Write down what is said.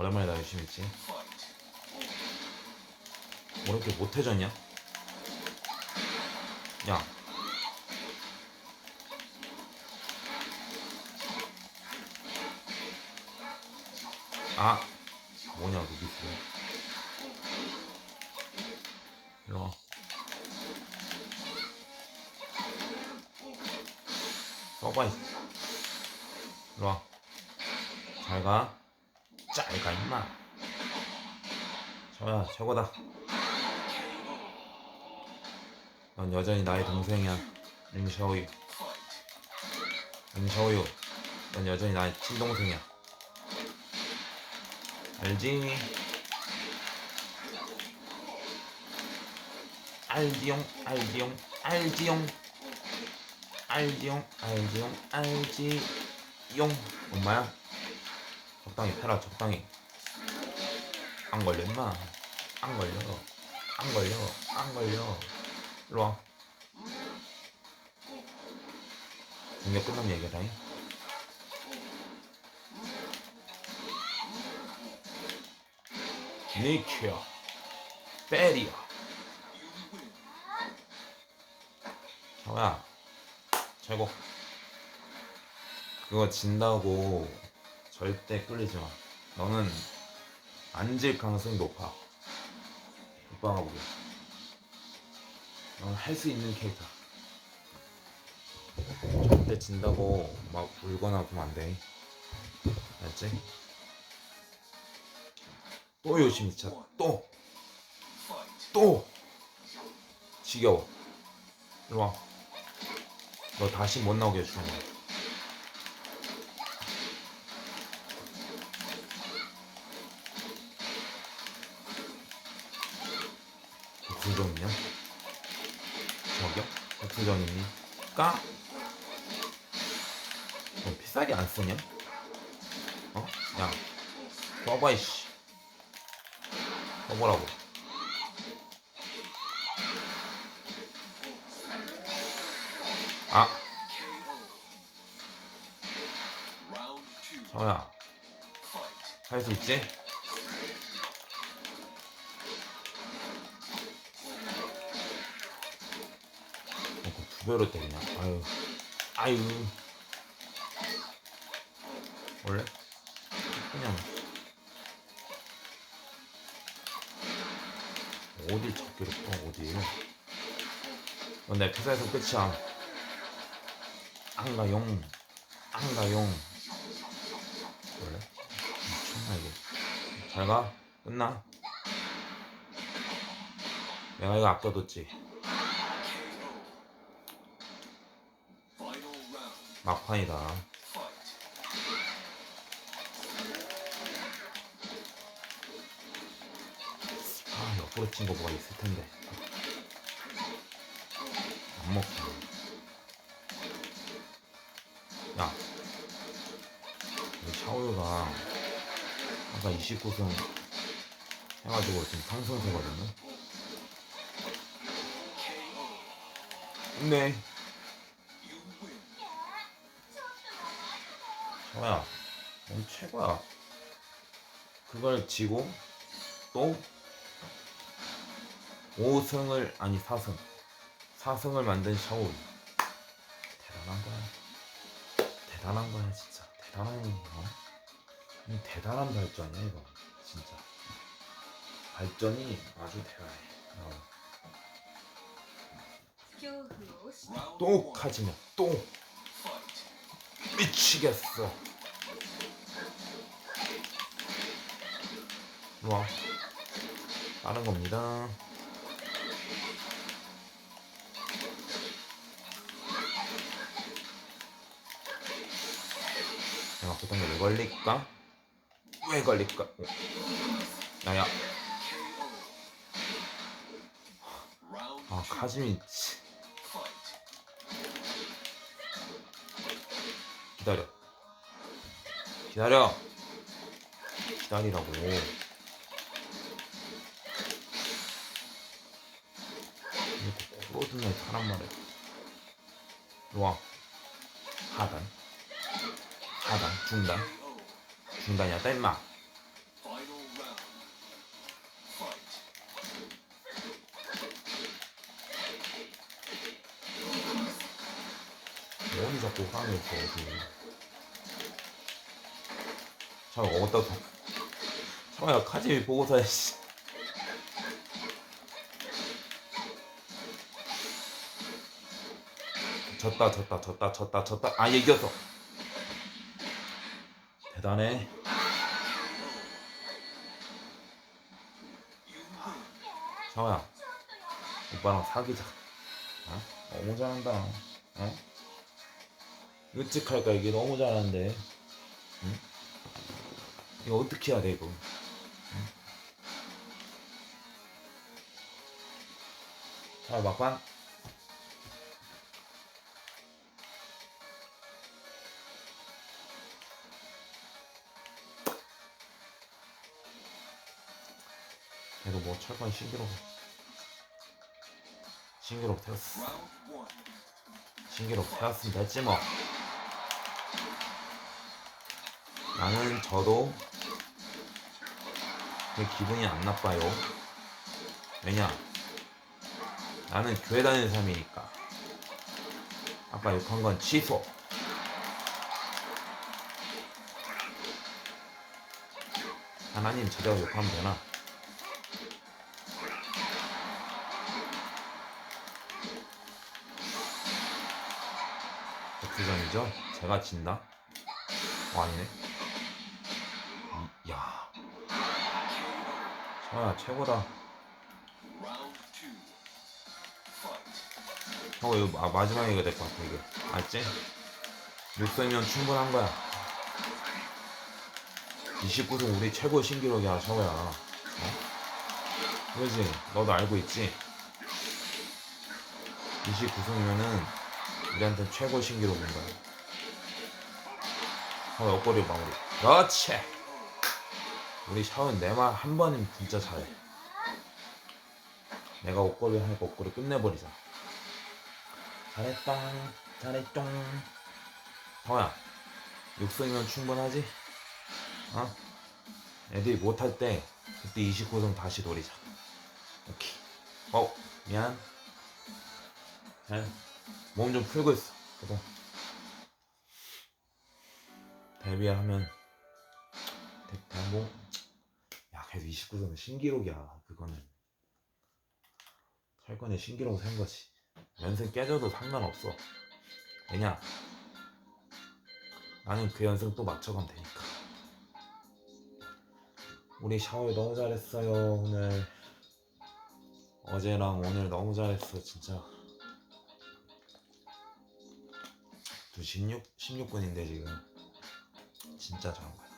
오랜만에 나 열심히 했지. 뭐 이렇게 못해졌냐? 야. 아, 뭐냐, 루비스. 일로 와. 써봐, 이. 일로 와. 잘 가. 잘 가, 임마. 저야, 최고다. 넌 여전히 나의 동생이야. 링샤오유. 링샤오유. 넌 여전히 나의 친동생이야. 알지? 알지용, 알지용, 알지용. 알지용, 알지용, 알지용. 엄마야? 적당히 패라, 적당히. 안 걸려, 임마. 안 걸려. 안 걸려. 안 걸려. 일로 와. 공격 끝나면 얘기해라잉. 니키야. 빼리야. 정아. 최고. 그거 진다고 절대 끌리지 마. 너는 앉을 가능성이 높아. 오빠가 보게. 넌할 수 있는 캐릭터. 절대 진다고 막 울거나 그러면 안 돼. 알지? 또 열심히 차. 또. 또. 지겨워. 이리 와. 너 다시 못 나오게 해주는 거야. 백수정이냐? 저기요? 백수정입니까? 너 피살이 안 쓰냐? 어? 야, 써봐 이씨. 써보라고. 아, 정우야, 할 수 있지? 두 배로 때리냐? 아유, 아유. 원래 그냥 어딜 잡기로 또 어디? 넌내 회사에서 끝이야. 안가용, 안가용. 원래 미쳤나 이게? 잘 가. 끝나. 내가 이거 아껴뒀지. 막판이다. 아, 옆으로 친 거 뭐가 있을 텐데. 안 먹고. 야. 우리 샤오유가 아까 29승 해가지고 지금 상승세거든요. 네. 뭐야? 오늘 최고야? 그걸 지고 또 5승을 아니 4승. 4승을 만든 샤오 대단한 거야. 대단한 거야 진짜. 대단한 거. 어? 대단한 발전이야 이거. 진짜. 발전이 아주 대단해. 어. 또 카지노. 또. 미치겠어 와 빠른 겁니다 내가 그딴 게왜 걸릴까? 왜 걸릴까? 어. 나야 아 카즈미 기다려. 기다려. 기다리라고. 프로드네 사람 말해. 와. 하단. 하단. 중단. 중단이야, 다 임마. 어디 자꾸 있어 어디 참 어디다 둬 참아야 카지 보고서 해씨 졌다 졌다 졌다 졌다 졌다. 아 이겼어. 대단해. 상호야 오빠랑 사귀자. 어? 너무 잘한다. 어? 일찍할까? 이게 너무 잘하는데. 응? 이거 어떻게 해야 돼 이거? 응? 자 막판. 그래도 뭐 철권 신기록 신기록 태웠어 신기록 태웠으면 됐지 뭐 나는 저도 그 기분이 안 나빠요 왜냐 나는 교회 다니는 사람이니까 아까 욕한 건 취소 하나님 제대로 욕하면 되나 백두전이죠? 제가 진다? 어, 아니네. 이- 야. 샤야 최고다. 형 이거 마, 마지막에 이거 될 것 같아 이거. 알지? 600면 충분한 거야. 29승 우리 최고 신기록이야 샤오야. 어? 그러지? 너도 알고 있지? 29승이면은 우리한테 최고 신기록인 거야. 어, 옆구리 마무리. 그렇지. 우리 샤오는 내 말 한 번이면 진짜 잘해. 내가 옷걸이 하니까 옷걸이 끝내버리자. 잘했다. 잘했죠. 형아, 육성이면 충분하지? 어? 애들이 못할 때 그때 29성 다시 노리자. 오케이. 어, 미안. 몸좀 풀고 있어. 그래서 데뷔하면 데- 뭐, 야 그래도 29는 신기록이야. 그거는 철권의 신기록 센 거지. 연승 깨져도 상관없어. 왜냐? 나는 그 연승 또 맞춰가면 되니까. 우리 샤오이 너무 잘했어요 오늘. 어제랑 오늘 너무 잘했어 진짜. 저 16, 16분인데 지금 진짜 잘한 거야